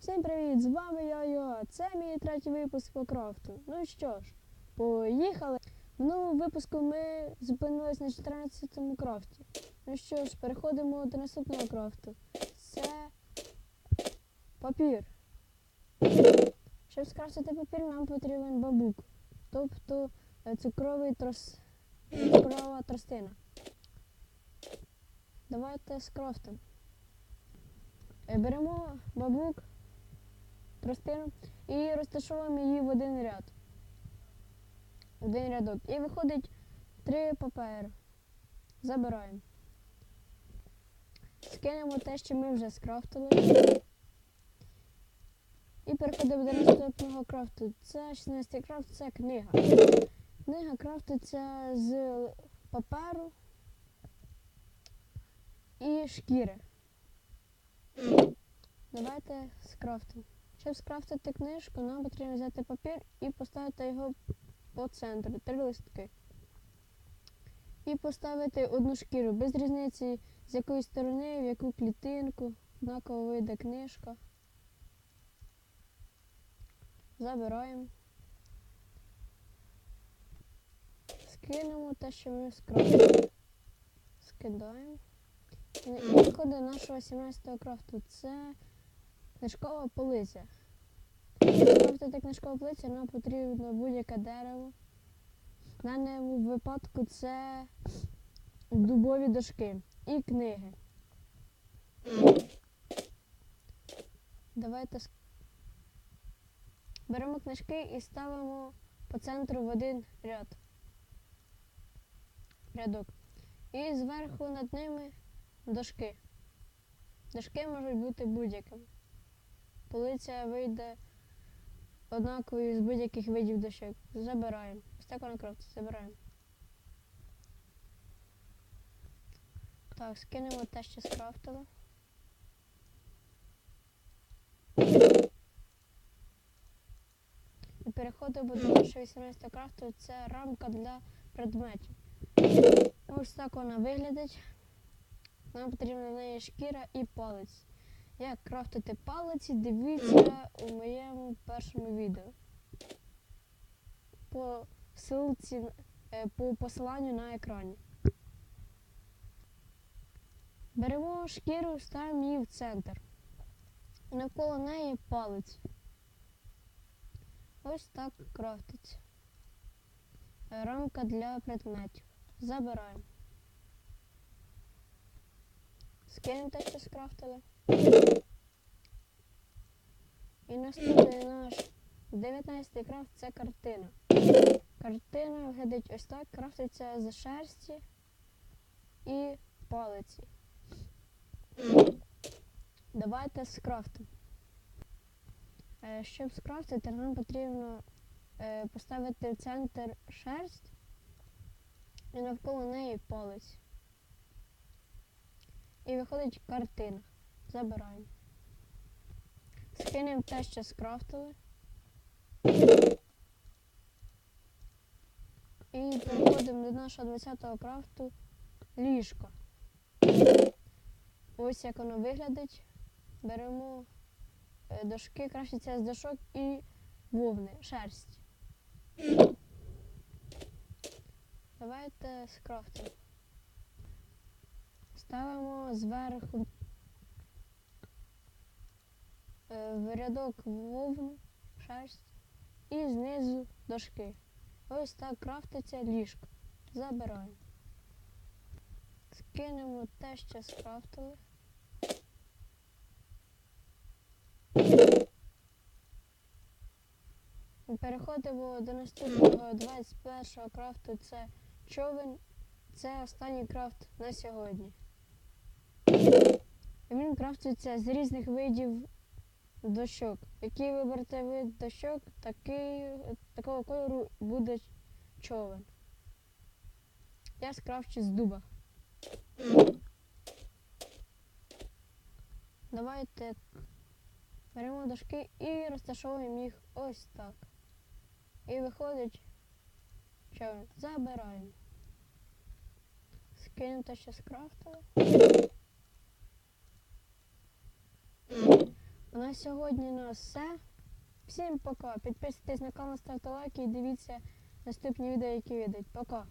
Всім привіт! З вами Йо-Йо. Це мій третій випуск по крафту. Ну що ж, поїхали. В новому випуску ми зупинились на 14-му крафті. Ну що ж, переходимо до наступного крафту. Це папір. Щоб скрафтити папір, нам потрібен бабук. Тобто е, цукровий трос... цукрова тростина. Давайте скрафтимо. Е, Беремо бабук, тростину і розташовуємо її в один ряд. Один рядок. І виходить три папери. Забираємо. Скинемо те, що ми вже скрафтили. І переходимо до наступного крафту. Це 16 крафт, це книга. Книга крафтиться з паперу і шкіри. Давайте скрафтимо. Щоб скрафтити книжку, нам потрібно взяти папір і поставити його по центру, три листки. І поставити одну шкіру, без різниці, з якої сторони, в яку клітинку, однаково вийде книжка. Забираємо. Скинемо те, що ми скрафтили. Скидаємо. І до нашого 17-го крафту. Це книжкова полиця. Щоб скрафтити книжкову полицю, нам потрібно будь-яке дерево. В даному випадку це дубові дошки і книги. Давайте беремо книжки і ставимо по центру в один ряд. Рядок. І зверху над ними дошки. Дошки можуть бути будь-якими. Полиця вийде однаковою з будь-яких видів дощок. Забираємо. Ось так вона крафтиться, забираємо. Так, скинемо те, що скрафтили. І переходимо до нашого 18 крафту. Це рамка для предметів. Ось так вона виглядить. Нам потрібна в неї шкіра і палець. Як крафтити палиці, дивіться у моєму першому відео. По ссылці, е, по посиланню на екрані. Беремо шкіру, ставимо її в центр. Навколо неї палець. Ось так крафтиться. Рамка для предметів. Забираємо. Скинемо те, що скрафтили. І наступний наш 19 крафт це картина. Картина виглядить ось так, крафтиться з шерсті і палиці. Давайте скрафтимо. Е, Щоб скрафтити, нам потрібно е, поставити в центр шерсть і навколо неї палець. І виходить картина. Забираємо. Скинемо те, що скрафтили. І переходимо до нашого 20-го крафту ліжко. Ось як воно виглядить. Беремо е, дошки, кращиться з дошок і вовни, шерсть. Давайте скрафтимо. Ставимо зверху в рядок вовну, шерсть і знизу дошки. Ось так крафтиться ліжко. Забираємо. Скинемо те, що скрафтили. Переходимо до наступного 21 крафту. Це човен. Це останній крафт на сьогодні. Він крафтується з різних видів дощок. Який виберете вид дощок, такий, такого кольору буде човен. Я скрафчу з дуба. Давайте беремо дошки і розташовуємо їх ось так. І виходить човен. Забираємо. Скинемо те, що скрафтили. Сьогодні на все. Всім пока. Підписуйтесь на канал, ставте лайки і дивіться наступні відео, які вийдуть. Пока.